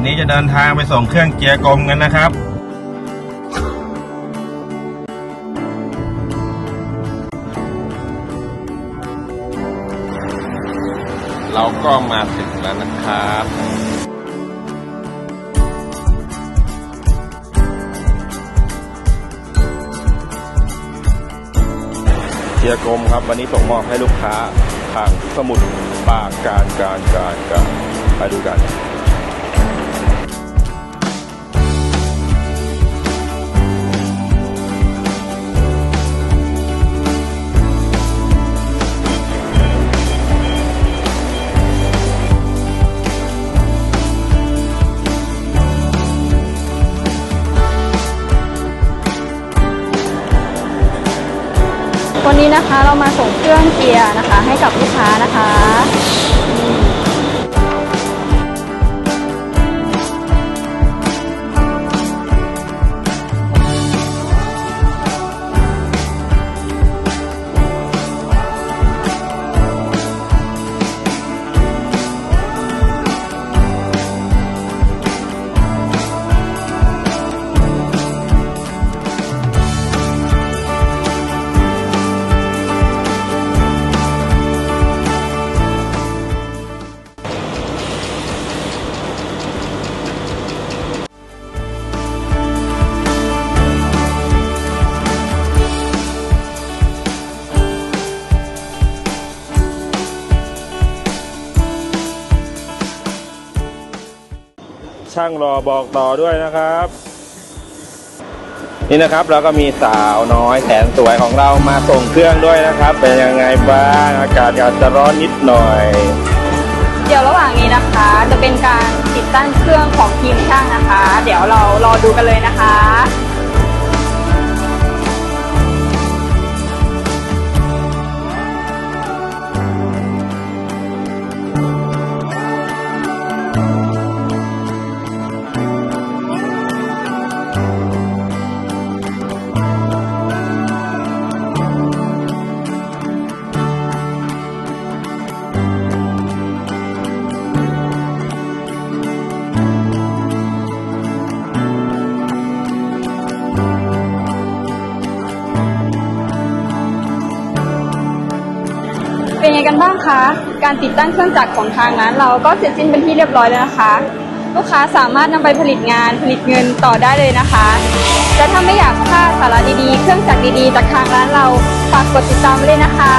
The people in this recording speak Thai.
วันนี้จะเดินทางไปส่งเครื่องเกียร์กลมกันนะครับเราก็มาถึงแล้วนะครับ เกียร์กลมครับ วันนี้ส่งมอบให้ลูกค้าทางสมุทรปราการการการการไปดูกัน วันนี้นะคะเรามาส่งเครื่องเกียร์นะคะ ให้กับลูกค้า ช่างรอบอกต่อด้วยนะครับ นี่นะครับเราก็มีสาวน้อยแสนสวยของเรามาส่งเครื่องด้วยนะครับ เป็นยังไงบ้างอากาศอาจจะร้อนนิดหน่อย เดี๋ยวระหว่างนี้นะคะ จะเป็นการติดตั้งเครื่องของทีมช่างนะคะ เดี๋ยวเรารอดูกันเลยนะคะ กันบ้างคะ การติดตั้งเครื่องจักรของทางร้านเราก็เสร็จสิ้นเป็นที่เรียบร้อยแล้วนะคะ ลูกค้าสามารถนำไปผลิตงานผลิตเงินต่อได้เลยนะคะและถ้าไม่อยากพลาดสาระดีๆ เครื่องจักรดีๆจากทางร้านเราฝากกดติดตามไว้เลยนะคะ